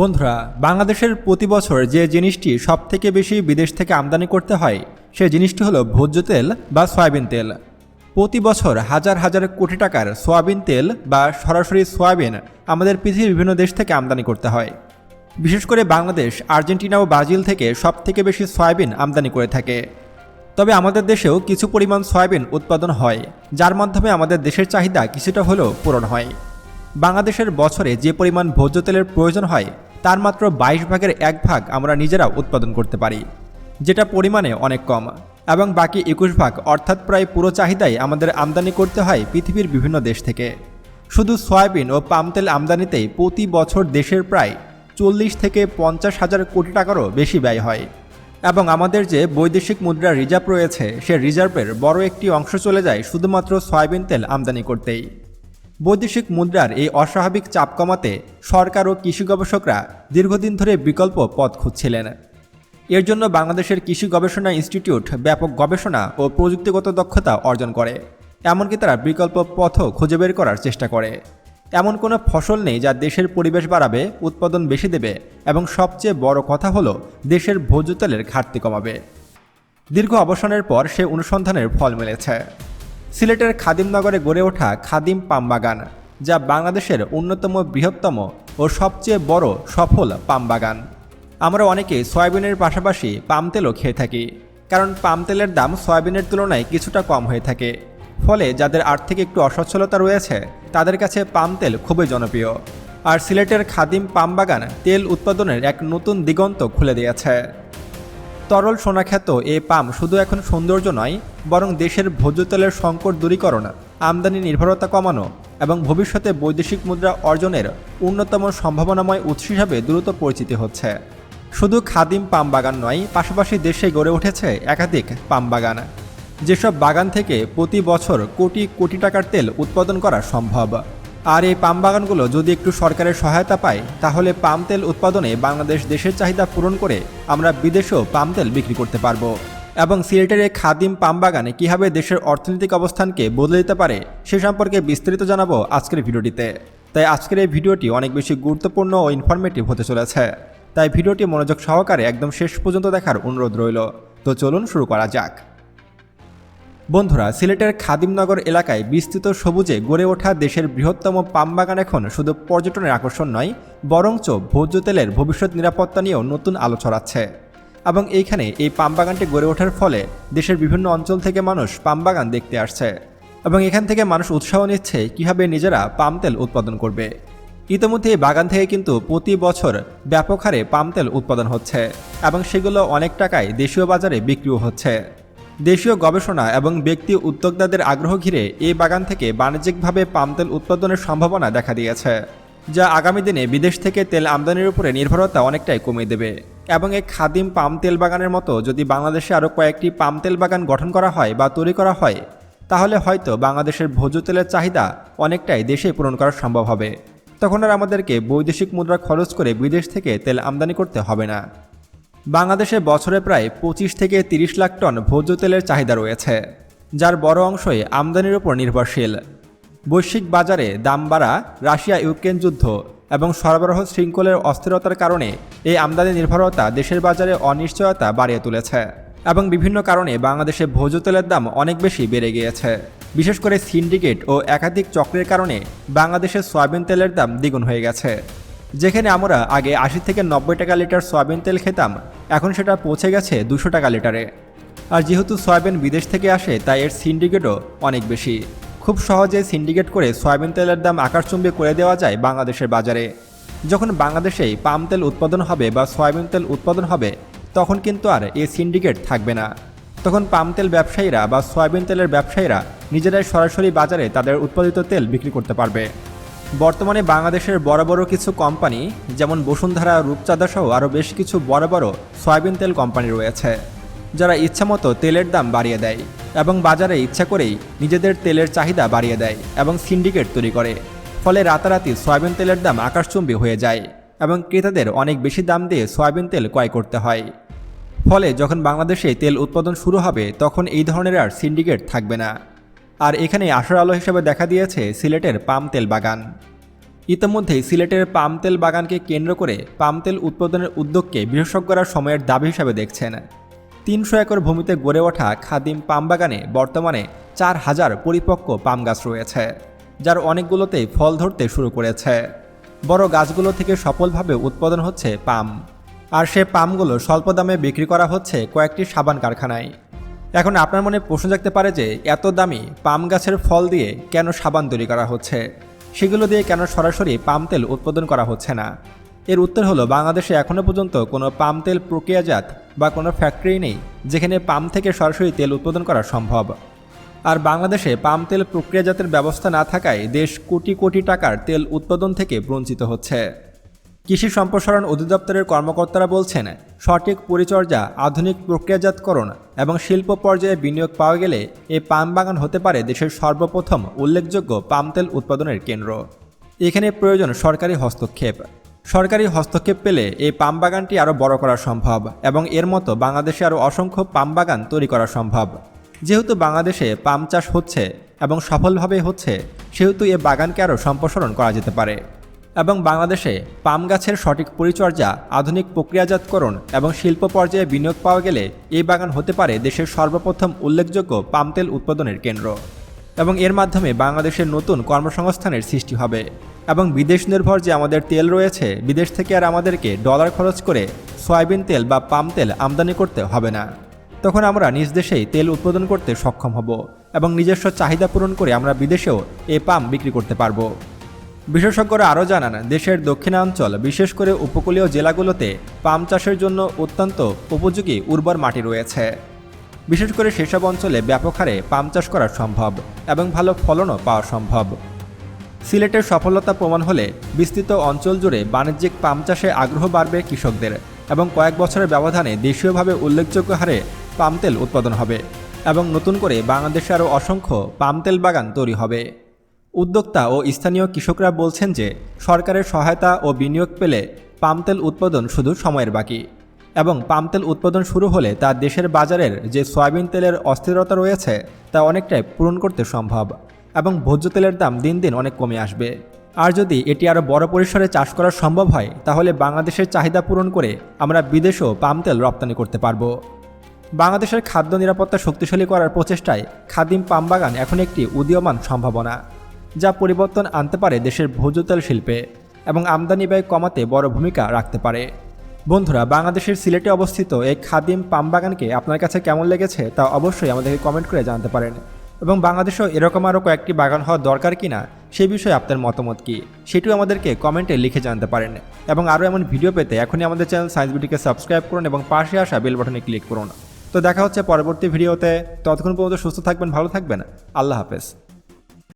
বন্ধুরা, বাংলাদেশের প্রতি বছর যে জিনিসটি সব থেকে বেশি বিদেশ থেকে আমদানি করতে হয়, সে জিনিসটি হলো ভোজ্য তেল বা সয়াবিন তেল। প্রতি বছর হাজার হাজার কোটি টাকার সয়াবিন তেল বা সরাসরি সয়াবিন আমাদের পৃথিবীর বিভিন্ন দেশ থেকে আমদানি করতে হয়। বিশেষ করে বাংলাদেশ, আর্জেন্টিনা ও ব্রাজিল থেকে সব থেকে বেশি সয়াবিন আমদানি করে থাকে। তবে আমাদের দেশেও কিছু পরিমাণ সয়াবিন উৎপাদন হয়, যার মাধ্যমে আমাদের দেশের চাহিদা কিছুটা হলেও পূরণ হয়। বাংলাদেশের বছরে যে পরিমাণ ভোজ্য তেলের প্রয়োজন হয়, তার মাত্র বাইশ ভাগের এক ভাগ আমরা নিজেরা উৎপাদন করতে পারি, যেটা পরিমাণে অনেক কম। এবং বাকি একুশ ভাগ, অর্থাৎ প্রায় পুরো চাহিদাই আমাদের আমদানি করতে হয় পৃথিবীর বিভিন্ন দেশ থেকে। শুধু সয়াবিন ও পাম তেল আমদানিতেই প্রতি বছর দেশের প্রায় চল্লিশ থেকে পঞ্চাশ হাজার কোটি টাকারও বেশি ব্যয় হয়। এবং আমাদের যে বৈদেশিক মুদ্রা রিজার্ভ রয়েছে, সে রিজার্ভের বড় একটি অংশ চলে যায় শুধুমাত্র সয়াবিন তেল আমদানি করতেই। বৈদেশিক মুদ্রার এই অস্বাভাবিক চাপ কমাতে সরকার ও কৃষি গবেষকরা দীর্ঘদিন ধরে বিকল্প পথ খুঁজছিলেন। এর জন্য বাংলাদেশের কৃষি গবেষণা ইনস্টিটিউট ব্যাপক গবেষণা ও প্রযুক্তিগত দক্ষতা অর্জন করে। এমনকি তারা বিকল্প পথও খুঁজে বের করার চেষ্টা করে। এমন কোনো ফসল নেই যা দেশের পরিবেশ বাড়াবে, উৎপাদন বেশি দেবে এবং সবচেয়ে বড় কথা হলো দেশের ভোজ্য তেলের ঘাটতি কমাবে। দীর্ঘ অবসানের পর সে অনুসন্ধানের ফল মিলেছে। সিলেটের খাদিমনগরে গড়ে ওঠা খাদিম পাম বাগান যা বাংলাদেশের অন্যতম বৃহত্তম ও সবচেয়ে বড় সফল পাম বাগান আমরা অনেকে সয়াবিনের পাশাপাশি পাম তেলও খেয়ে থাকি, কারণ পাম তেলের দাম সয়াবিনের তুলনায় কিছুটা কম হয়ে থাকে। ফলে যাদের আর্থিক একটু অসচ্ছলতা রয়েছে, তাদের কাছে পাম তেল খুবই জনপ্রিয়। আর সিলেটের খাদিম পাম বাগান তেল উৎপাদনের এক নতুন দিগন্ত খুলে দিয়েছে। তরল সোনাখ্যাত এ পাম শুধু এখন সৌন্দর্য নয়, বরং দেশের ভোজ্য তেলের সংকট দূরীকরণ, আমদানি নির্ভরতা কমানো এবং ভবিষ্যতে বৈদেশিক মুদ্রা অর্জনের অন্যতম সম্ভাবনাময় উৎস হিসাবে দ্রুত পরিচিতি হচ্ছে। শুধু খাদিম পাম বাগান নয়, পাশাপাশি দেশে গড়ে উঠেছে একাধিক পাম বাগান। যেসব বাগান থেকে প্রতি বছর কোটি কোটি টাকার তেল উৎপাদন করা সম্ভব। আর এই পাম বাগানগুলো যদি একটু সরকারের সহায়তা পায়, তাহলে পাম তেল উৎপাদনে বাংলাদেশ দেশের চাহিদা পূরণ করে আমরা বিদেশেও পাম তেল বিক্রি করতে পারব। এবং সিলেটের এই খাদিম পাম বাগানে কীভাবে দেশের অর্থনৈতিক অবস্থানকে বদলে দিতে পারে, সে সম্পর্কে বিস্তারিত জানাব আজকের ভিডিওটিতে। তাই আজকের এই ভিডিওটি অনেক বেশি গুরুত্বপূর্ণ ও ইনফরমেটিভ হতে চলেছে। তাই ভিডিওটি মনোযোগ সহকারে একদম শেষ পর্যন্ত দেখার অনুরোধ রইল। তো চলুন শুরু করা যাক। বন্ধুরা, সিলেটের খাদিমনগর এলাকায় বিস্তৃত সবুজে গড়ে ওঠা দেশের বৃহত্তম পাম বাগান এখন শুধু পর্যটনের আকর্ষণ নয়, বরঞ্চ ভোজ্য তেলের ভবিষ্যৎ নিরাপত্তা নিয়েও নতুন আলো ছড়াচ্ছে। এবং এইখানে এই পাম বাগানটি গড়ে ওঠার ফলে দেশের বিভিন্ন অঞ্চল থেকে মানুষ পাম বাগান দেখতে আসছে এবং এখান থেকে মানুষ উৎসাহ নিচ্ছে কীভাবে নিজেরা পাম তেল উৎপাদন করবে। ইতিমধ্যে এই বাগান থেকে কিন্তু প্রতি বছর ব্যাপক হারে পাম তেল উৎপাদন হচ্ছে এবং সেগুলো অনেক টাকায় দেশীয় বাজারে বিক্রিও হচ্ছে। দেশীয় গবেষণা এবং ব্যক্তি উদ্যোক্তাদের আগ্রহ ঘিরে এই বাগান থেকে বাণিজ্যিকভাবে পাম তেল উৎপাদনের সম্ভাবনা দেখা দিয়েছে, যা আগামী দিনে বিদেশ থেকে তেল আমদানির উপরে নির্ভরতা অনেকটাই কমিয়ে দেবে। এবং এই খাদিম পাম তেল বাগানের মতো যদি বাংলাদেশে আরও কয়েকটি পাম তেল বাগান গঠন করা হয় বা তৈরি করা হয়, তাহলে হয়তো বাংলাদেশের ভোজ্য তেলের চাহিদা অনেকটাই দেশে পূরণ করা সম্ভব হবে। তখন আর আমাদেরকে বৈদেশিক মুদ্রা খরচ করে বিদেশ থেকে তেল আমদানি করতে হবে না। বাংলাদেশে বছরে প্রায় পঁচিশ থেকে তিরিশ লাখ টন ভোজ্য তেলের চাহিদা রয়েছে, যার বড় অংশই আমদানির উপর নির্ভরশীল। বৈশ্বিক বাজারে দাম বাড়া রাশিয়া ইউক্রেন যুদ্ধ এবং সরবরাহ শৃঙ্খলের অস্থিরতার কারণে এই আমদানি নির্ভরতা দেশের বাজারে অনিশ্চয়তা বাড়িয়ে তুলেছে এবং বিভিন্ন কারণে বাংলাদেশে ভোজ্য তেলের দাম অনেক বেশি বেড়ে গিয়েছে। বিশেষ করে সিন্ডিকেট ও একাধিক চক্রের কারণে বাংলাদেশের সয়াবিন তেলের দাম দ্বিগুণ হয়ে গেছে। যেখানে আমরা আগে আশি থেকে নব্বই টাকা লিটার সয়াবিন তেল খেতাম, এখন সেটা পৌঁছে গেছে দুশো টাকা লিটারে। আর যেহেতু সয়াবিন বিদেশ থেকে আসে, তাই এর সিন্ডিকেটও অনেক বেশি। খুব সহজে সিন্ডিকেট করে সয়াবিন তেলের দাম আকাশচুম্বী করে দেওয়া যায় বাংলাদেশের বাজারে। যখন বাংলাদেশেই পাম তেল উৎপাদন হবে বা সয়াবিন তেল উৎপাদন হবে, তখন কিন্তু আর এই সিন্ডিকেট থাকবে না। তখন পাম তেল ব্যবসায়ীরা বা সয়াবিন তেলের ব্যবসায়ীরা নিজেরাই সরাসরি বাজারে তাদের উৎপাদিত তেল বিক্রি করতে পারবে। বর্তমানে বাংলাদেশের বড় বড় কিছু কোম্পানি, যেমন বসুন্ধরা রূপচাঁদা সহ আরও বেশ কিছু বড় বড় সয়াবিন তেল কোম্পানি রয়েছে, যারা ইচ্ছামতো তেলের দাম বাড়িয়ে দেয় এবং বাজারে ইচ্ছা করেই নিজেদের তেলের চাহিদা বাড়িয়ে দেয় এবং সিন্ডিকেট তৈরি করে। ফলে রাতারাতি সয়াবিন তেলের দাম আকাশচুম্বী হয়ে যায় এবং ক্রেতাদের অনেক বেশি দাম দিয়ে সয়াবিন তেল ক্রয় করতে হয়। ফলে যখন বাংলাদেশে তেল উৎপাদন শুরু হবে, তখন এই ধরনের আর সিন্ডিকেট থাকবে না। আর এখানে আশার আলো হিসেবে দেখা দিয়েছে সিলেটের পাম তেল বাগান। ইতিমধ্যেই সিলেটের পাম তেল বাগানকে কেন্দ্র করে পাম তেল উৎপাদনের উদ্যোগকে বিশেষজ্ঞরা সময়ের দাবি হিসাবে দেখছেন। তিনশো একর ভূমিতে গড়ে ওঠা খাদিম পাম বাগানে বর্তমানে চার হাজার পরিপক্ক পাম গাছ রয়েছে, যার অনেকগুলোতেই ফল ধরতে শুরু করেছে। বড় গাছগুলো থেকে সফলভাবে উৎপাদন হচ্ছে পাম। আর সে পামগুলো স্বল্প দামে বিক্রি করা হচ্ছে কয়েকটি সাবান কারখানায়। এখন আপনার মনে প্রশ্ন জাগতে পারে যে, এত দামি পাম গাছের ফল দিয়ে কেন সাবান তৈরি করা হচ্ছে? সেগুলো দিয়ে কেন সরাসরি পাম তেল উৎপাদন করা হচ্ছে না? এর উত্তর হলো, বাংলাদেশে এখনও পর্যন্ত কোনো পাম তেল প্রক্রিয়াজাত বা কোনো ফ্যাক্টরি নেই যেখানে পাম থেকে সরাসরি তেল উৎপাদন করা সম্ভব। আর বাংলাদেশে পাম তেল প্রক্রিয়াজাতের ব্যবস্থা না থাকায় দেশ কোটি কোটি টাকার তেল উৎপাদন থেকে বঞ্চিত হচ্ছে। কৃষি সম্প্রসারণ অধিদপ্তরের কর্মকর্তারা বলছেন, সঠিক পরিচর্যা, আধুনিক প্রক্রিয়াজাতকরণ এবং শিল্প পর্যায়ে বিনিয়োগ পাওয়া গেলে এই পাম বাগান হতে পারে দেশের সর্বপ্রথম উল্লেখযোগ্য পাম তেল উৎপাদনের কেন্দ্র। এখানে প্রয়োজন সরকারি হস্তক্ষেপ। সরকারি হস্তক্ষেপ পেলে এই পাম বাগানটি আরও বড় করা সম্ভব এবং এর মতো বাংলাদেশে আরও অসংখ্য পাম বাগান তৈরি করা সম্ভব। যেহেতু বাংলাদেশে পাম চাষ হচ্ছে এবং সফলভাবে হচ্ছে, সেহেতু এ বাগানকে আরও সম্প্রসারণ করা যেতে পারে। এবং বাংলাদেশে পাম গাছের সঠিক পরিচর্যা, আধুনিক প্রক্রিয়াজাতকরণ এবং শিল্প পর্যায়ে বিনিয়োগ পাওয়া গেলে এই বাগান হতে পারে দেশের সর্বপ্রথম উল্লেখযোগ্য পাম তেল উৎপাদনের কেন্দ্র এবং এর মাধ্যমে বাংলাদেশের নতুন কর্মসংস্থানের সৃষ্টি হবে এবং বিদেশ নির্ভর যে আমাদের তেল রয়েছে, বিদেশ থেকে আর আমাদেরকে ডলার খরচ করে সয়াবিন তেল বা পাম তেল আমদানি করতে হবে না। তখন আমরা নিজ দেশেই তেল উৎপাদন করতে সক্ষম হব এবং নিজস্ব চাহিদা পূরণ করে আমরা বিদেশেও এ পাম বিক্রি করতে পারব। বিশেষজ্ঞরা আরও জানান, দেশের দক্ষিণাঞ্চল, বিশেষ করে উপকূলীয় জেলাগুলোতে পাম চাষের জন্য অত্যন্ত উপযোগী উর্বর মাটি রয়েছে। বিশেষ করে সেসব অঞ্চলে ব্যাপক হারে পাম চাষ করা সম্ভব এবং ভালো ফলনও পাওয়া সম্ভব। সিলেটের সফলতা প্রমাণ হলে বিস্তৃত অঞ্চল জুড়ে বাণিজ্যিক পাম চাষে আগ্রহ বাড়বে কৃষকদের এবং কয়েক বছরের ব্যবধানে দেশীয়ভাবে উল্লেখযোগ্য হারে পাম তেল উৎপাদন হবে এবং নতুন করে বাংলাদেশে আরও অসংখ্য পাম তেল বাগান তৈরি হবে। উদ্যোক্তা ও স্থানীয় কৃষকরা বলছেন যে, সরকারের সহায়তা ও বিনিয়োগ পেলে পাম তেল উৎপাদন শুধু সময়ের বাকি। এবং পাম তেল উৎপাদন শুরু হলে তা দেশের বাজারের যে সয়াবিন তেলের অস্থিরতা রয়েছে, তা অনেকটাই পূরণ করতে সম্ভব এবং ভোজ্য তেলের দাম দিন দিন অনেক কমে আসবে। আর যদি এটি আরও বড় পরিসরে চাষ করা সম্ভব হয়, তাহলে বাংলাদেশের চাহিদা পূরণ করে আমরা বিদেশেও পাম তেল রপ্তানি করতে পারব। বাংলাদেশের খাদ্য নিরাপত্তা শক্তিশালী করার প্রচেষ্টায় খাদিম পাম বাগান এখন একটি উদীয়মান সম্ভাবনা। যা পরিবর্তন আনতে পারে দেশের ভোজ্য তেল শিল্পে এবং আমদানি ব্যয় কমাতে বড় ভূমিকা রাখতে পারে। বন্ধুরা, বাংলাদেশের সিলেটে অবস্থিত এই খাদিম পাম বাগানকে আপনার কাছে কেমন লেগেছে তা অবশ্যই আমাদেরকে কমেন্ট করে জানতে পারেন। এবং বাংলাদেশেও এরকম আরও কয়েকটি বাগান হওয়া দরকার কিনা সেই বিষয়ে আপনার মতামত কী? সেটিও আমাদেরকে কমেন্টে লিখে জানতে পারেন। এবং আরও এমন ভিডিও পেতে এখনই আমাদের চ্যানেল সায়েন্স বিটিকে সাবস্ক্রাইব করুন এবং পাশে আসা বেল বাটনে ক্লিক করুন। তো দেখা হচ্ছে পরবর্তী ভিডিওতে। ততক্ষণ পর্যন্ত সুস্থ থাকবেন, ভালো থাকবেন। আল্লাহ হাফেজ।